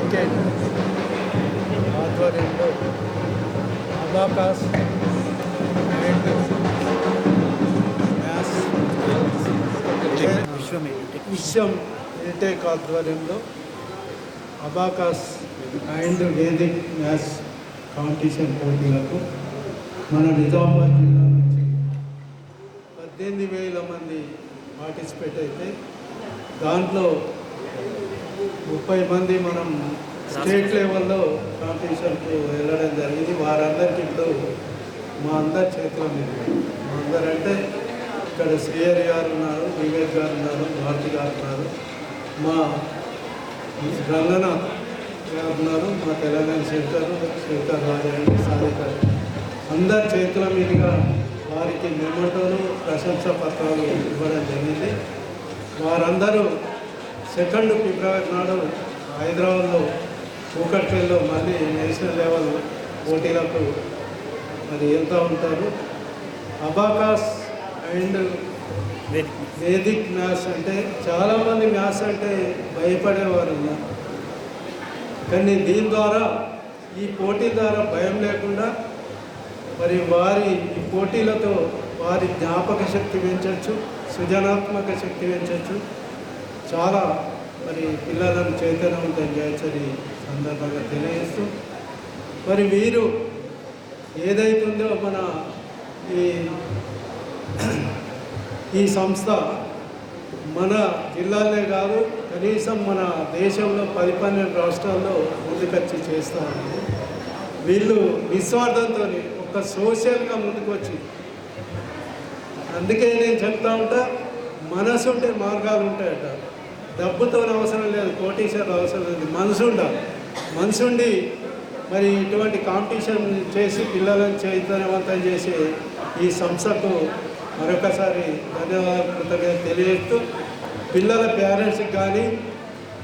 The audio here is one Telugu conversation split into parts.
క్రికెట్ ఆధ్వర్యంలో అబాకాస్ విషయం ఇంటేక్ ఆధ్వర్యంలో abacus and Vedic maths competition పోటీలకు మన నిజామాబాద్ జిల్లా నుంచి పద్దెనిమిది వేల మంది పార్టిసిపేట్ అయితే దాంట్లో ముప్పై మంది మనం స్టేట్ లెవెల్లో కాంపిటీషన్కి వెళ్ళడం జరిగింది. వారందరికీ ఇప్పుడు మా అందరి చేతిలో మీద మా అందరంటే ఇక్కడ సిఆర్ గారు ఉన్నారు వివేక్ గారు ఉన్నారు భారతి గారు ఉన్నారు. మా రంగనాథ్ గారు ఉన్నారు మా తెలంగాణ శంకర్ శంకర్ రాజారెడ్డి సాధికారు అందరి చేతుల మీదుగా వారికి మెమోటోలు ప్రశంసా పత్రాలు ఇవ్వడం జరిగింది. వారందరూ సెకండ్ ఫిబ్రవరి నాడు హైదరాబాద్లో కూకట్పల్లిలో మళ్ళీ నేషనల్ లెవెల్ పోటీలకు మరి వెళ్తూ ఉంటారు. అబాకాస్ అండ్ వేదిక్ మ్యాథ్స్ అంటే చాలామంది మ్యాథ్స్ అంటే భయపడేవారు. ఉన్నారు కానీ దీని ద్వారా ఈ పోటీ ద్వారా భయం లేకుండా మరి వారి ఈ పోటీలతో వారి జ్ఞాపక శక్తి పెంచవచ్చు సృజనాత్మక శక్తి పెంచవచ్చు చాలా మరి పిల్లలను చైతన్యవంతం చేయొచ్చని సందర్భంగా తెలియజేస్తూ మరి వీరు ఏదైతుందో మన ఈ ఈ సంస్థ మన జిల్లాలే కాదు కనీసం మన దేశంలో పది పన్నెండు రాష్ట్రాల్లో ముందుకొచ్చి చేస్తూ ఉన్నారు వీళ్ళు నిస్వార్థంతో ఒక సోషల్గా ముందుకొచ్చి అందుకే నేను చెప్తా ఉంటా మనసు ఉంటే మార్గాలు ఉంటాయట డబ్బుతో అవసరం లేదు కోటీశ్వరులు అవసరం లేదు. మనసు ఉండాలి. మనసు ఉండి మరి ఇటువంటి కాంపిటీషన్ చేసి పిల్లలను చైతన్యవంతం చేసే ఈ సంస్థకు మరొకసారి ధన్యవాదాలు కృతజ్ఞత తెలియజేస్తూ పిల్లల పేరెంట్స్కి కానీ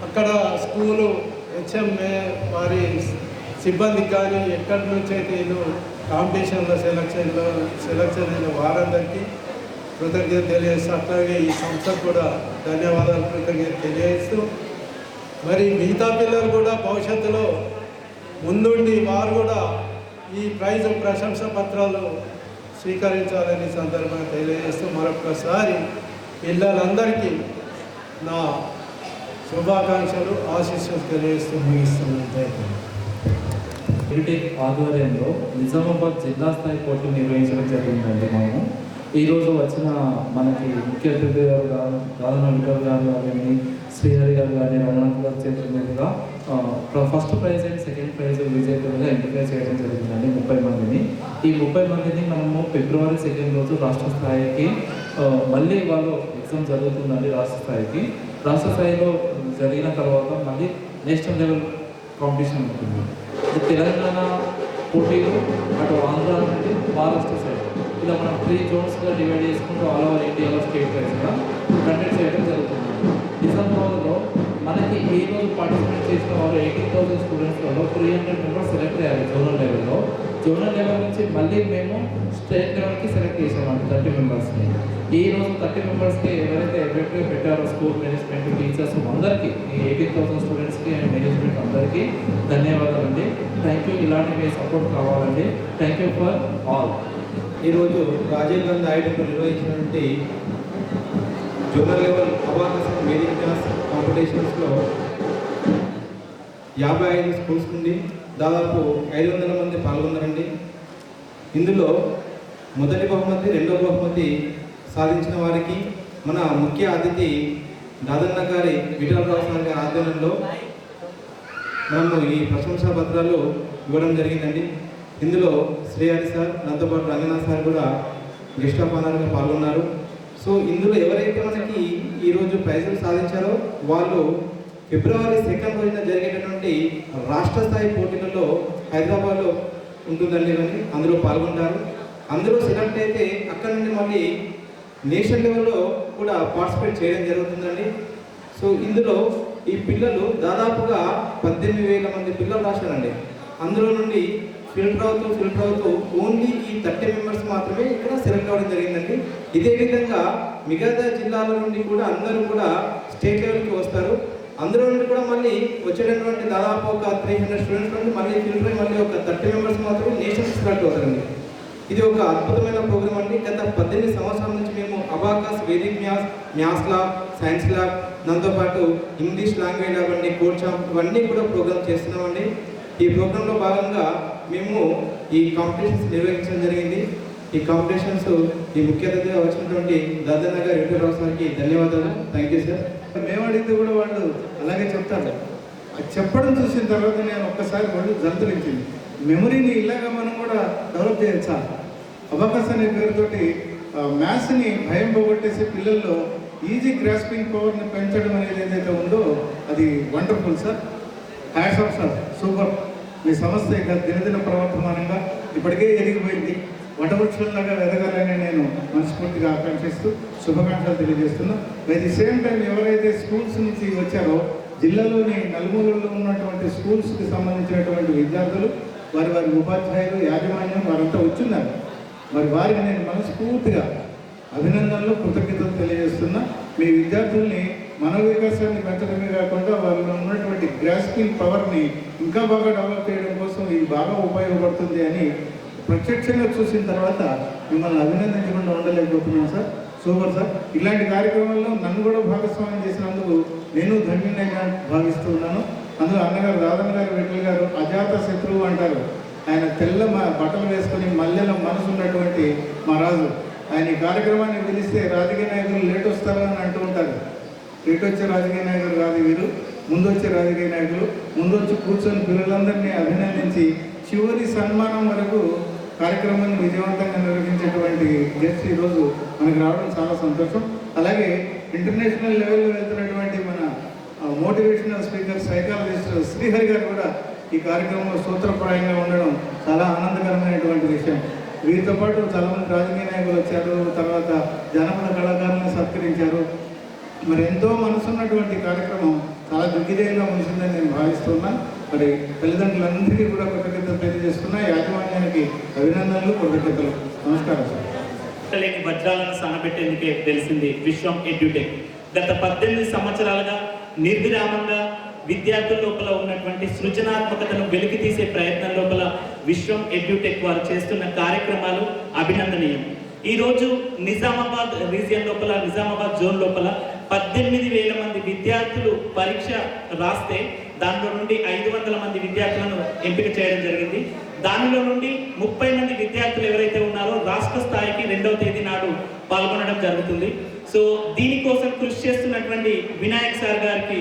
అక్కడ స్కూలు హెచ్ఎంఏ వారి సిబ్బందికి కానీ ఎక్కడి నుంచి అయితే వీళ్ళు కాంపిటీషన్లో సెలక్షన్లో సెలక్షన్ అయిన వారందరికీ కృతజ్ఞత తెలియజేస్తూ అట్లాగే ఈ సంస్థకు కూడా ధన్యవాదాలు కృతజ్ఞత తెలియజేస్తూ మరి మిగతా పిల్లలు కూడా భవిష్యత్తులో ముందుండి వారు కూడా ఈ ప్రైజ్ ప్రశంస పత్రాలు స్వీకరించాలని సందర్భంగా తెలియజేస్తూ మరొకసారి పిల్లలందరికీ నా శుభాకాంక్షలు ఆశీస్సులు తెలియజేస్తూ ముగిస్తున్నాను. క్రిటిక్ ఆధ్వర్యంలో నిజామాబాద్ జిల్లా స్థాయి పోటీ నిర్వహించడం జరిగిందండి మనము ఈరోజు వచ్చిన మనకి ముఖ్య అతిథి గారు గారు గారు కానీ శ్రీహరి గారు కానీ రమణాథ్ గారు చేతుల మీదుగా first prize and second prize విజేతలుగా ఎంపిక చేయడం జరిగిందండి ముప్పై మందిని. ఈ ముప్పై మందిని మనము ఫిబ్రవరి సెకండ్ రోజు రాష్ట్ర స్థాయికి మళ్ళీ వాళ్ళు ఎగ్జామ్ జరుగుతుందండి రాష్ట్ర స్థాయికి. రాష్ట్ర స్థాయిలో జరిగిన తర్వాత మళ్ళీ నేషనల్ లెవెల్ కాంపిటీషన్ ఉంటుంది. తెలంగాణ పోటీలు అటు ఆంధ్ర నుండి మహారాష్ట్ర సైడ్. ఇలా మనం త్రీ జోన్స్గా డివైడ్ చేసుకుంటూ ఆల్ ఓవర్ ఇండియాలో స్టేట్ వైజ్గా కండక్ట్ చేయడం జరుగుతుంది? డిసెంబర్లో మనకి ఈ రోజు పార్టిసిపేట్ చేసిన వారు ఎయిటీన్ థౌసండ్ స్టూడెంట్స్లలో త్రీ హండ్రెడ్ మెంబర్స్ సెలెక్ట్ అయ్యారు జోనల్ లెవెల్లో జోనల్ లెవెల్ నుంచి మళ్ళీ మేము స్టేట్ లెవెల్కి సెలెక్ట్ చేసామండి థర్టీ మెంబర్స్ని ఈ రోజు థర్టీ మెంబర్స్కి ఎవరైతే ఎఫెక్ట్గా పెట్టారో స్కూల్ మేనేజ్మెంట్ టీచర్స్ అందరికీ ఈ ఎయిటీన్ థౌసండ్ స్టూడెంట్స్కి అండ్ మేనేజ్మెంట్ అందరికీ ధన్యవాదాలండి. థ్యాంక్ యూ ఇలాంటి మీ సపోర్ట్ కావాలండి. థ్యాంక్ యూ ఫర్ ఆల్ ఈరోజు రాజీవ్ గాంధీ ఆయుధంలో నిర్వహించినటువంటి జోనల్ లెవెల్ అవార్డ్స్ వేదిక క్లాస్ కాంపిటీషన్స్లో యాభై ఐదు స్కూల్స్ నుండి దాదాపు ఐదు వందల మంది పాల్గొన్నారండి. ఇందులో మొదటి బహుమతి రెండో బహుమతి సాధించిన వారికి మన ముఖ్య అతిథి దాదన్న గారి విఠలరావు సార్ గారి ఆధ్వర్యంలో మనము ఈ ప్రశంసా పత్రాలు ఇవ్వడం జరిగిందండి. ఇందులో శ్రీహరి సార్ దాంతోపాటు పాటు రంగనాథ్ సార్ కూడా గెస్ట్ ఆఫ్ ఆనర్గా పాల్గొన్నారు. సో ఇందులో ఎవరైతే మనకి ఈరోజు ప్రైజులు సాధించారో వాళ్ళు ఫిబ్రవరి సెకండ్ రోజున జరిగేటటువంటి రాష్ట్ర స్థాయి పోటీలలో హైదరాబాద్లో ఉంటుందండి కానీ అందులో పాల్గొంటారు. అందులో సెలెక్ట్ అయితే అక్కడ నుండి మళ్ళీ నేషనల్ లెవెల్లో కూడా పార్టిసిపేట్ చేయడం జరుగుతుందండి. సో ఇందులో ఈ పిల్లలు దాదాపుగా పద్దెనిమిది వేల మంది పిల్లలు రాశారండి. అందులో నుండి ఫిల్టర్ అవుతూ ఫిల్టర్ అవుతూ ఓన్లీ ఈ థర్టీ మెంబర్స్ మాత్రమే ఇక్కడ సెలెక్ట్ అవ్వడం జరిగిందండి. ఇదే విధంగా మిగతా జిల్లాల నుండి కూడా అందరూ కూడా స్టేట్ లెవెల్కి వస్తారు. అందులో నుండి కూడా మళ్ళీ వచ్చేటటువంటి దాదాపు ఒక త్రీ హండ్రెడ్ స్టూడెంట్స్ నుండి మళ్ళీ ఫిల్టర్ మళ్ళీ ఒక థర్టీ మెంబర్స్ మాత్రమే నేషనల్ సెలెక్ట్ అవుతారండి. ఇది ఒక అద్భుతమైన ప్రోగ్రామ్ అండి. గత పద్దెనిమిది సంవత్సరాల నుంచి మేము abacus Vedic maths maths lab science lab దాంతోపాటు ఇంగ్లీష్ లాంగ్వేజ్ ల్యాబ్ అండి కోడ్ ఇవన్నీ కూడా ప్రోగ్రామ్ చేస్తున్నామండి. ఈ ప్రోగ్రాంలో భాగంగా మేము ఈ కాంపిటీషన్స్ నిర్వహించడం జరిగింది. ఈ కాంపిటీషన్స్ ఈ ముఖ్య అతిథిగా వచ్చినటువంటి దాదన్న గారి వెంకటరావు సార్కి ధన్యవాదాలు. థ్యాంక్ యూ సార్ మేము అడిగితే కూడా వాళ్ళు అలాగే చెప్తారు. అది చెప్పడం చూసిన తర్వాత నేను ఒక్కసారి వాళ్ళు జంతులించింది. మెమరీని ఇలాగా మనం కూడా డెవలప్ చేయొచ్చా? అబకస్ అనే పేరుతోటి మ్యాథ్స్ని భయం పోగొట్టేసి పిల్లల్లో ఈజీ గ్రాస్పింగ్ పవర్ని పెంచడం అనేది ఏదైతే ఉందో అది wonderful sir hats off sir super మీ సంస్థ ఇక దినదిన ప్రవర్తమానంగా ఇప్పటికే ఎదిగిపోయింది. వటవృక్షంలాగా ఎదగాలని నేను మనస్ఫూర్తిగా ఆకాంక్షిస్తూ శుభాకాంక్షలు తెలియజేస్తున్నా. బై ది సేమ్ టైం ఎవరైతే స్కూల్స్ నుంచి వచ్చారో జిల్లాలోని నలుమూలల్లో ఉన్నటువంటి స్కూల్స్కి సంబంధించినటువంటి విద్యార్థులు వారి వారి ఉపాధ్యాయులు యాజమాన్యం వారంతా వచ్చున్నారు. మరి వారిని నేను మనస్ఫూర్తిగా అభినందనలు కృతజ్ఞతలు తెలియజేస్తున్నా. మీ విద్యార్థుల్ని మన వికాసాన్ని పెంచడమే కాకుండా వారిలో ఉన్నటువంటి గ్రాస్పింగ్ పవర్ని ఇంకా బాగా డెవలప్ చేయడం కోసం ఇది బాగా ఉపయోగపడుతుంది అని ప్రత్యక్షంగా చూసిన తర్వాత మిమ్మల్ని అభినందించకుండా ఉండలేకపోతున్నాను సార్. Super sir. ఇలాంటి కార్యక్రమాల్లో నన్ను కూడా భాగస్వామ్యం చేసినందుకు నేను ధన్యునిగా భావిస్తున్నాను అందులో అన్నగారు దాదన్న గారు వెట్ల గారు అజాత శత్రువు అంటారు. ఆయన తెల్ల మ- బట్టలు వేసుకొని మల్లెల మనసు ఉన్నటువంటి మా రాజు. ఆయన ఈ కార్యక్రమాన్ని పిలిస్తే రాజకీయ నాయకులు లేట్ వస్తారని అంటూ ఉంటారు. లేట్ వచ్చే రాజకీయ నాయకులు కాదు వీరు. ముందు వచ్చే రాజకీయ నాయకులు. ముందు వచ్చి కూర్చొని పిల్లలందరినీ అభినందించి చివరి సన్మానం వరకు కార్యక్రమాన్ని విజయవంతంగా నిర్వహించేటువంటి గెస్ట్ ఈరోజు మనకు రావడం చాలా సంతోషం. అలాగే ఇంటర్నేషనల్ లెవెల్లో వెళ్తున్నటువంటి మన మోటివేషనల్ స్పీకర్ సైకాలజిస్ట్ శ్రీహరి గారు కూడా ఈ కార్యక్రమంలో సూత్రప్రాయంగా ఉండడం చాలా ఆనందకరమైనటువంటి విషయం. వీరితో పాటు చాలామంది రాజకీయ నాయకులు వచ్చారు. తర్వాత జనపద కళాకారులను సత్కరించారు. మరి ఎంతో మనసున్నటువంటి కార్యక్రమం చాలా దిగ్విజయంగా ముగిసిందని నేను భావిస్తున్నా. మరి తల్లిదండ్రులందరికీ కూడా కృతజ్ఞతలు తెలియజేస్తున్నా. యాజమాన్యానికి అభినందనలు కృతజ్ఞతలు. నమస్కారం సార్. లేని వజ్రాలను సన్నబెట్టేందుకే తెలిసింది విశ్వం ఎడ్యుటెక్. గత పద్దెనిమిది సంవత్సరాలుగా నిర్విరామంగా విద్యార్థుల లోపల ఉన్నటువంటి సృజనాత్మకతను వెలికి తీసే ప్రయత్నం లోపల విశ్వం ఎడ్యుటెక్ వారు చేస్తున్న కార్యక్రమాలు అభినందనీయం. ఈరోజు నిజామాబాద్ రీజియన్ లోపల నిజామాబాద్ జోన్ లోపల పద్దెనిమిది వేల మంది విద్యార్థులు పరీక్ష రాస్తే దానిలో నుండి ఐదు వందల మంది విద్యార్థులను ఎంపిక చేయడం జరిగింది. దానిలో నుండి ముప్పై మంది విద్యార్థులు ఎవరైతే ఉన్నారో రాష్ట్ర స్థాయికి రెండవ తేదీ నాడు పాల్గొనడం జరుగుతుంది. సో దీనికోసం కృషి చేస్తున్నటువంటి వినాయక్ సార్ గారికి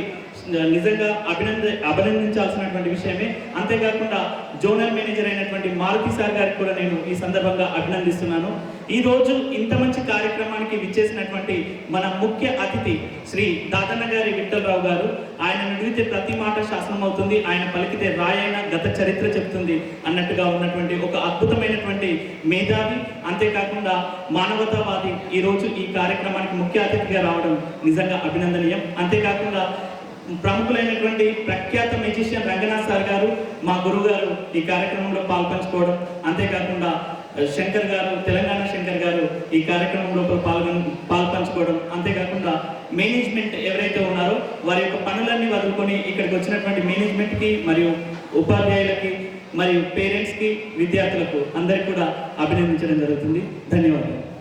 నిజంగా అభినంద అభినందించాల్సినటువంటి విషయమే. అంతేకాకుండా జోనల్ మేనేజర్ అయినటువంటి మారుతి సార్ గారికి కూడా నేను ఈ సందర్భంగా అభినందిస్తున్నాను. ఈ రోజు ఇంత మంచి కార్యక్రమానికి విచ్చేసినటువంటి మన ముఖ్య అతిథి శ్రీ దాతన్న గారి విఠలరావు గారు ఆయన నుడిగితే ప్రతి మాట శాసనం అవుతుంది ఆయన పలికితే రాయైన గత చరిత్ర చెప్తుంది అన్నట్టుగా ఉన్నటువంటి ఒక అద్భుతమైనటువంటి మేధావి. అంతేకాకుండా మానవతావాది ఈ రోజు ఈ కార్యక్రమానికి ముఖ్య అతిథిగా రావడం నిజంగా అభినందనీయం. అంతేకాకుండా ప్రముఖులైనటువంటి ప్రఖ్యాత మెజిషియన్ రంగనాథ్ సార్ గారు మా గురువు గారు ఈ కార్యక్రమంలో పాల్పంచుకోవడం. అంతేకాకుండా శంకర్ గారు తెలంగాణ శంకర్ గారు ఈ కార్యక్రమంలో పాల్గొని పాల్పంచుకోవడం. అంతేకాకుండా మేనేజ్మెంట్ ఎవరైతే ఉన్నారో వారి యొక్క పనులన్నీ వదులుకొని ఇక్కడికి వచ్చినటువంటి మేనేజ్మెంట్కి మరియు ఉపాధ్యాయులకి మరియు పేరెంట్స్కి విద్యార్థులకు అందరికీ కూడా అభినందించడం జరుగుతుంది. ధన్యవాదాలు.